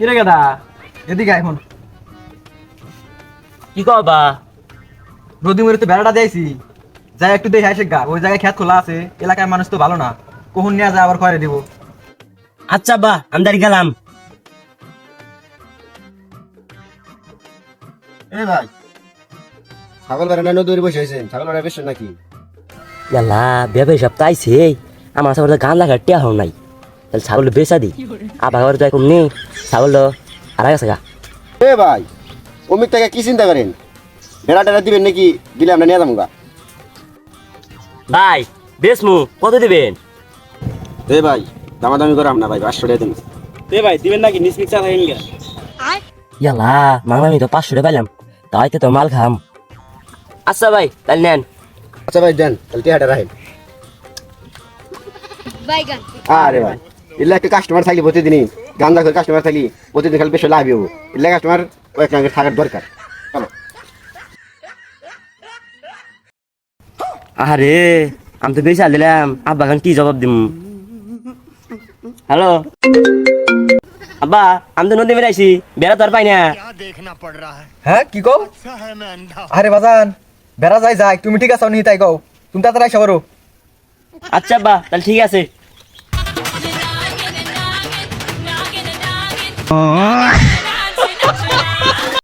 কিরে গেদা এদিকে এখন। কি কও বা? নদী মরে বেড়াটা দিয়েছি। যাই একটু দেখে আসে গা ওই জায়গায় খেত খোলা আছে এলাকার মানুষ তো ভালো না। কখন নিয়ে যায় আবার খয়রে দিব। আচ্ছা বা আমি দাঁড়িয়ে গেলাম। এ ভাই ছাগল বেড়াটা নদীর বসে হয়েছেন ছাগল বেড়া বেশ নাকি? ইয়াল্লা বেবে সপ্তাহ আইছে আমার ছাগল গান লাগা টিয়া হও নাই। তাহলে ছাগল বেচা দি। আবার তো এখন নেই। ছাগল আর গেছে গা। এ ভাই অমিত থেকে কি চিন্তা করেন? বেড়া টেড়া দিবেন নাকি দিলে আমরা নিয়ে যাব গা? ভাই বেসমু কত দিবেন? এ ভাই দামাদামি করাম না ভাই পাঁচশো টাকা দিন। এ ভাই দিবেন নাকি? নিস মিক্সার হয়ে গেল ইয়াল্লা মাংলা আমি তো পাঁচশো টাকা পাইলাম তাই তো মাল খাম। আচ্ছা ভাই তাহলে নেন। আচ্ছা ভাই দেন তাহলে টিহাটা রাখেন। আরে ভাই। এলে একটা কাস্টমার থাকলে প্রতিদিনই গান্দা করে কাস্টমার থাকলে প্রতিদিন খালি বেশি লাভ হব। এলে কাস্টমার কয়েক নাঙ্গে থাকার দরকার। আরে আমি তো বেশি দিলাম। আব্বা খান কি জবাব দিম? হ্যালো? আব্বা আমি তো নদী বেড়াইছি। বেড়া তো আর পাই না। হ্যাঁ কি কও? আরে বাজান বেড়া যাই যাই তুমি ঠিক আছো নি তাই কও। তুমি তাড়াতাড়ি আইসা আচ্ছা আব্বা তাহলে ঠিক আছে। 啊。